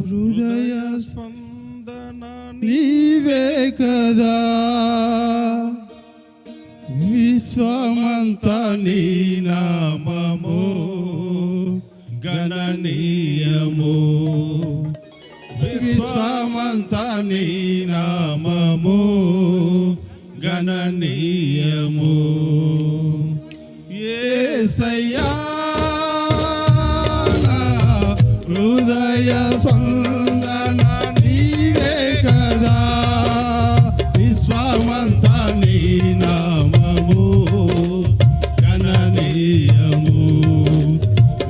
హృదయ స్పందన నీవే కదా విశ్వమంత నీ నామము గణనీయము. విశ్వమంత నీ నామము గణనీయము. యేసయ్యా నా హృదయ స్పందన నీవే కదా. విశ్వమంతా నీ నామము గణనీయము.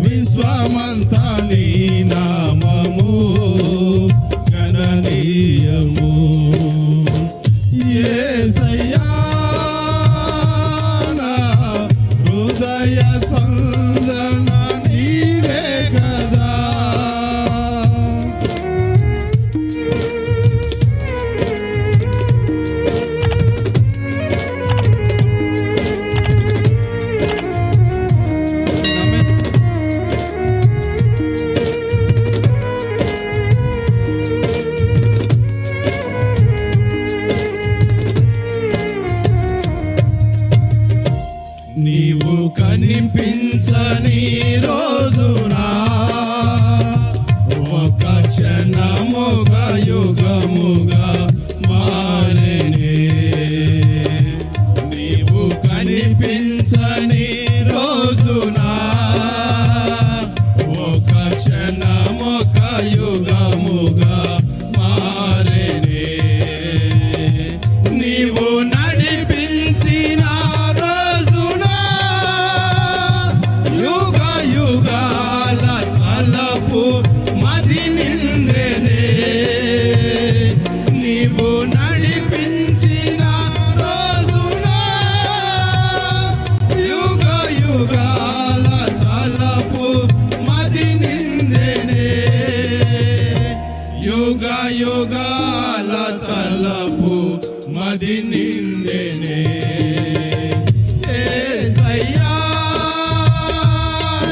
విశ్వమంతా నీ నామము గణనీయము. యేసయ్యా Oh God. యుగాల తలపు మది నిండెనే. యేసయ్యా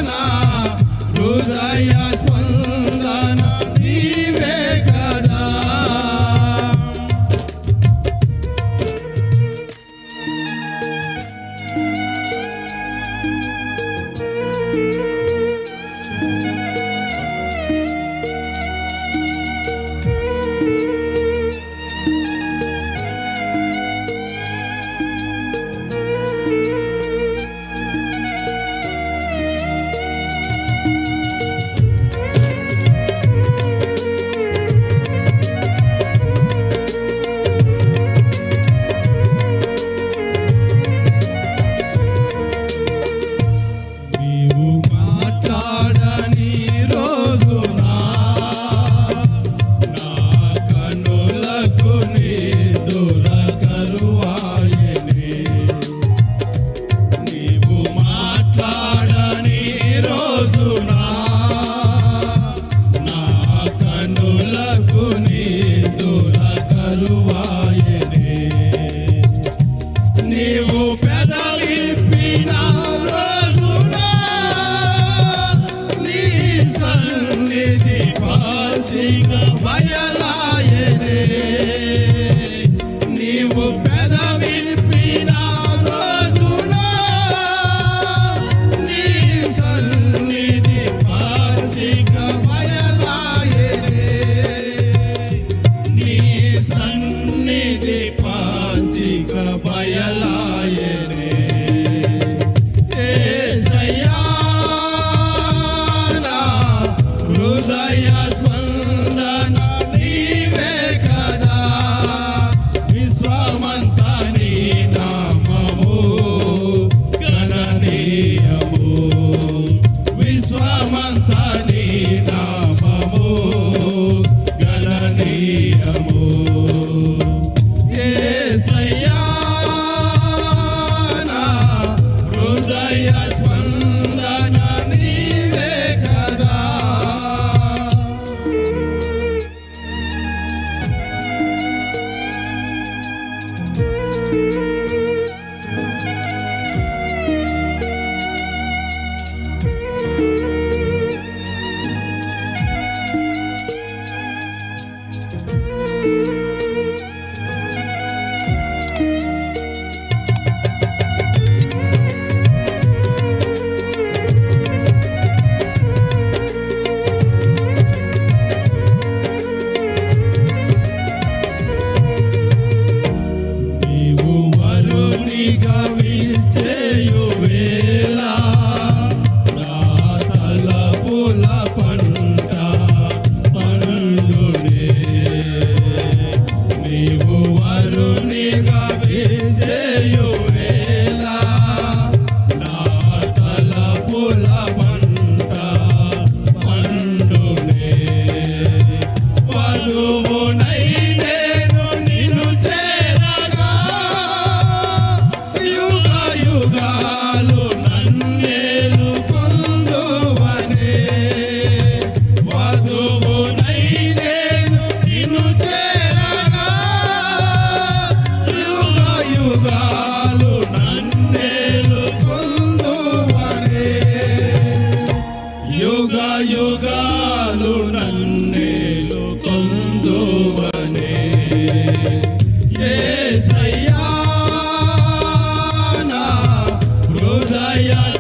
నా హృదయ స్పందన నీవే కదా. నీవు పెదవిప్పిన రోజునా నీ సన్నిధి పాచిక బయలాయనే గణనీయము యేసయ్యా Buddha, yes.